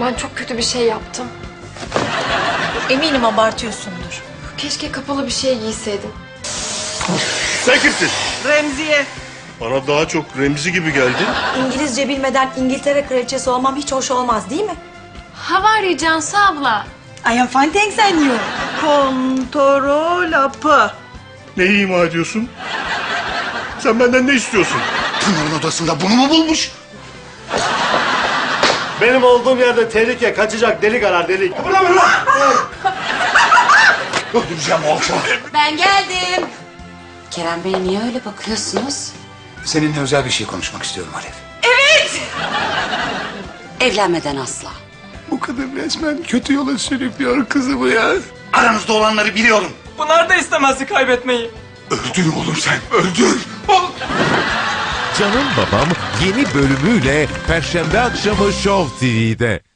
Ben çok kötü bir şey yaptım. Eminim abartıyorsundur. Keşke kapalı bir şey giyseydim. Sen kimsin? Remziye. Bana daha çok Remzi gibi geldi. İngilizce bilmeden İngiltere kraliçesi olmam hiç hoş olmaz değil mi? How are you Cansu abla? I am fine thanks and you. Kontrol apı. Neyi ima ediyorsun? Sen benden ne istiyorsun? Pınar'ın odasında bunu mu bulmuş? Benim olduğum yerde tehlike kaçacak delik arar delik. Öldüreceğim o. Ben geldim. Kerem Bey niye öyle bakıyorsunuz? Seninle özel bir şey konuşmak istiyorum Alev. Evlenmeden asla. Bu kadın resmen kötü yola sürüklüyor kızımı ya. Aranızda olanları biliyorum. Pınar da istemezdi kaybetmeyi. Öldün oğlum sen, öldün. Canım Babam yeni bölümüyle Perşembe akşamı Show TV'de.